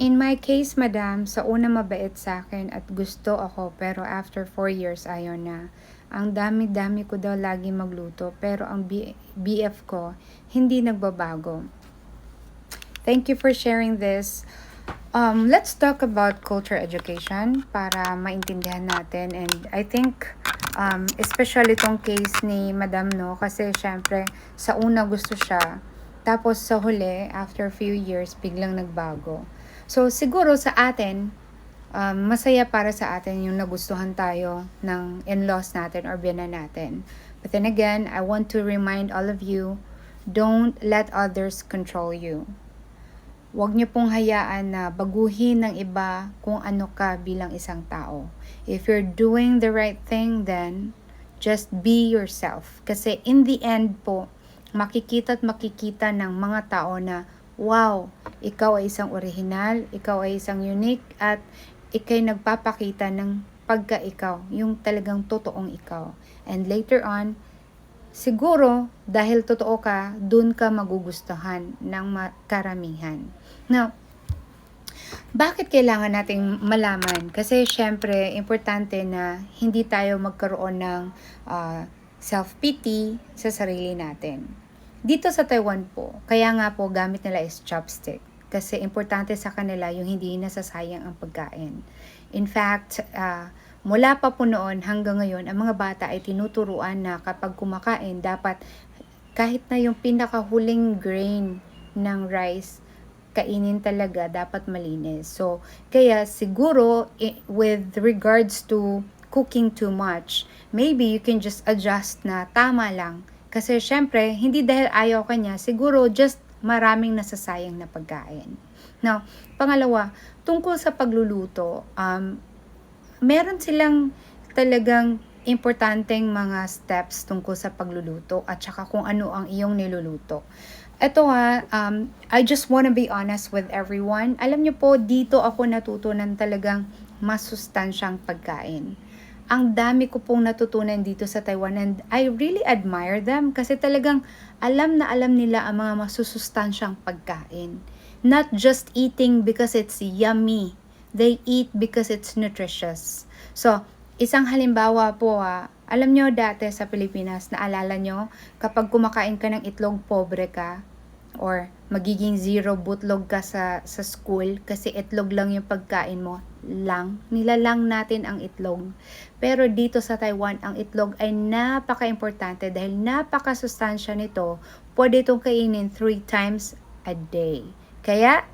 In my case, madam, sa una mabait sa akin at gusto ako pero after 4 years ayaw na. Ang dami-dami ko daw lagi magluto pero ang B- BF ko hindi nagbabago. Thank you for sharing this. Um, let's talk about culture education para maintindihan natin and I think um, especially itong case ni Madam No kasi syempre sa una gusto siya tapos sa huli after few years biglang nagbago. So siguro sa atin um, masaya para sa atin yung nagustuhan tayo ng in-laws natin or bina natin. But then again, I want to remind all of you, don't let others control you. Huwag niyo pong hayaan na baguhin ng iba kung ano ka bilang isang tao. If you're doing the right thing, then just be yourself. Kasi in the end po, makikita at makikita ng mga tao na, wow, ikaw ay isang original, ikaw ay isang unique, at ikay nagpapakita ng pagka-ikaw, yung talagang totoong ikaw. And later on, siguro, dahil totoo ka, dun ka magugustuhan ng karamihan. Now, bakit kailangan nating malaman? Kasi syempre, importante na hindi tayo magkaroon ng ah, self-pity sa sarili natin. Dito sa Taiwan po, kaya nga po gamit nila is chopstick. Kasi importante sa kanila yung hindi nasasayang ang pagkain. In fact, ah, mula pa po noon hanggang ngayon, ang mga bata ay tinuturuan na kapag kumakain, dapat kahit na yung pinakahuling grain ng rice, kainin talaga, dapat malinis. So, kaya siguro, with regards to cooking too much, maybe you can just adjust na tama lang. Kasi syempre, hindi dahil ayaw ka niya, siguro just maraming nasasayang na pagkain. Now, pangalawa, tungkol sa pagluluto, um, meron silang talagang importanteng mga steps tungkol sa pagluluto at saka kung ano ang iyong niluluto. Ito nga, um, I just wanna be honest with everyone. Alam niyo po, dito ako natutunan talagang masustansyang pagkain. Ang dami ko pong natutunan dito sa Taiwan and I really admire them kasi talagang alam na alam nila ang mga masusustansyang pagkain. Not just eating because it's yummy. They eat because it's nutritious. So, isang halimbawa po ah, alam nyo dati sa Pilipinas, naalala nyo, kapag kumakain ka ng itlog, pobre ka, or magiging zero butlog ka sa, sa school kasi itlog lang yung pagkain mo, lang, nilalang natin ang itlog. Pero dito sa Taiwan, ang itlog ay napaka-importante dahil napaka-sustansya nito, pwede itong kainin three times a day. Kaya,